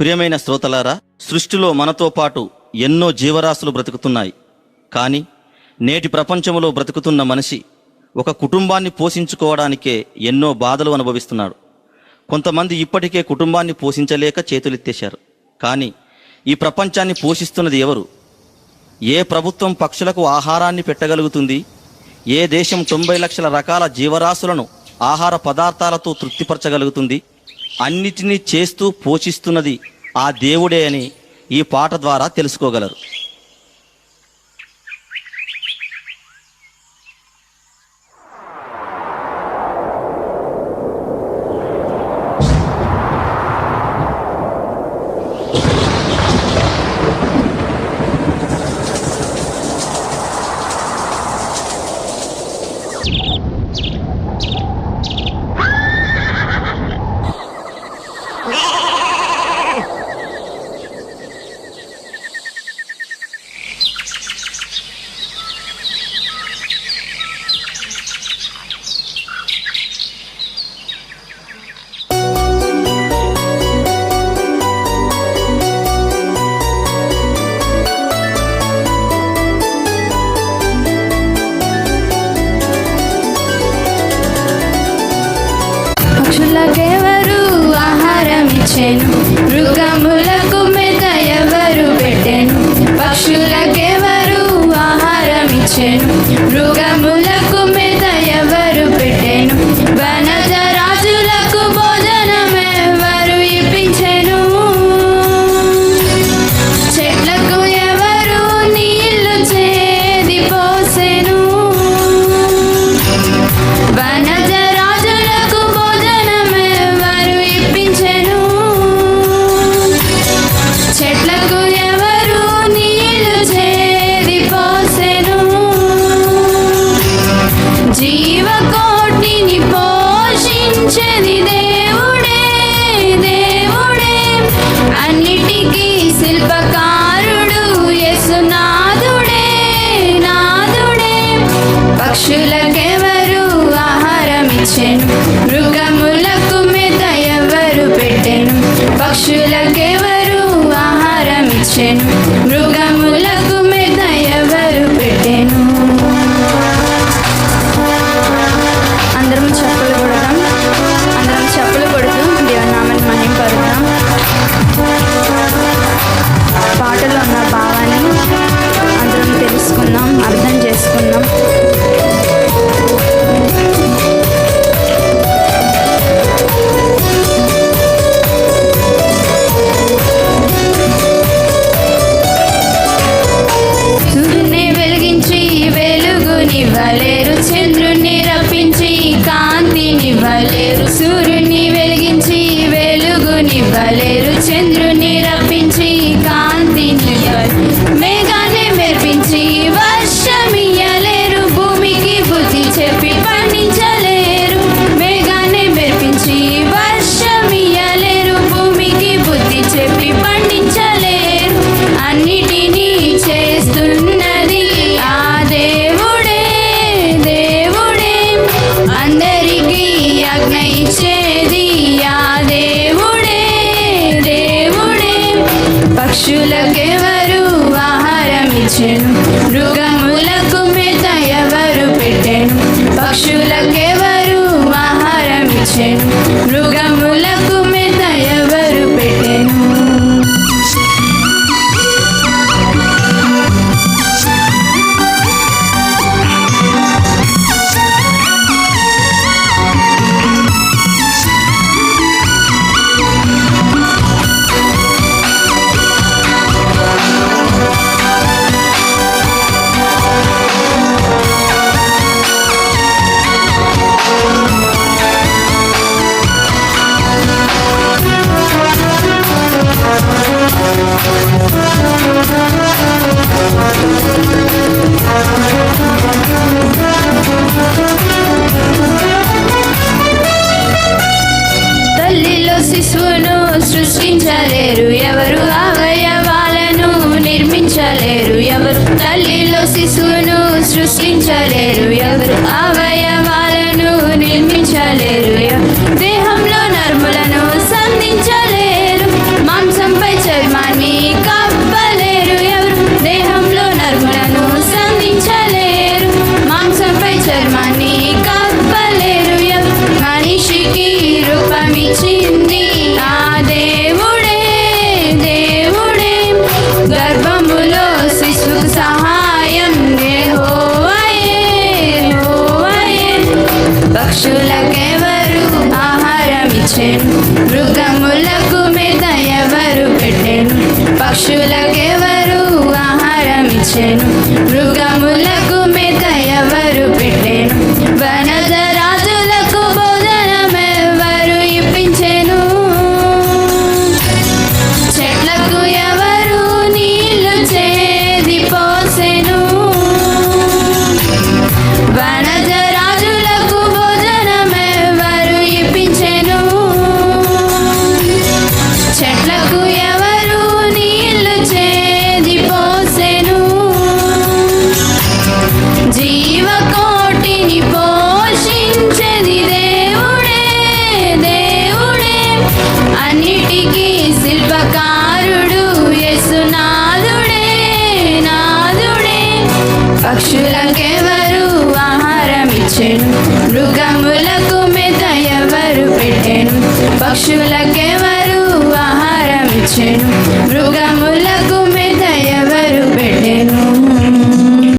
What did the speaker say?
ప్రియమైన శ్రోతలారా సృష్టిలో మనతో పాటు ఎన్నో జీవరాశులు బ్రతుకుతున్నాయి. కానీ నేటి ప్రపంచంలో బ్రతుకుతున్న మనిషి ఒక కుటుంబాన్ని పోషించుకోవడానికే ఎన్నో బాధలు అనుభవిస్తున్నాడు. కొంతమంది ఇప్పటికే కుటుంబాన్ని పోషించలేక చేతులెత్తేశారు. కానీ ఈ ప్రపంచాన్ని పోషిస్తున్నది ఎవరు? ఏ ప్రభుత్వం పక్షులకు ఆహారాన్ని పెట్టగలుగుతుంది? ఏ దేశం తొంభై లక్షల రకాల జీవరాశులను ఆహార పదార్థాలతో తృప్తిపరచగలుగుతుంది? అన్నిటినీ చేస్తూ పోషిస్తున్నది ఆ దేవుడే అని ఈ పాట ద్వారా తెలుసుకోగలరు. చేసెను మృగములకు మెత ఎవరు పెట్టెను? పక్షులకెవరు ఆహారం ఇచ్చెను మృగ పక్షులకెవరు ఆహారం పక్షులకెవరు ఆహారం తల్లిలో శిశువును సృష్టించలేరు. ఎవరు అవయవాలను నిర్మించలేరు. ఎవరు తల్లిలో శిశువును సృష్టించలేరు. ఎవరు అవయవాలను నిర్మించలేరు. దేహంలో నర్మలను సంధించలేరు. మాంసంపై చర్మాన్ని కప్పలేరు. ఎవరు దేహంలో నర్మలను సంధించలేరు. మాంసంపై చర్మాన్ని కప్పలేరు చేసెను మృగములకు మెత ఎవరు పెట్టెను. పక్షులకెవరు ఆహారం ఇచ్చెను మృగ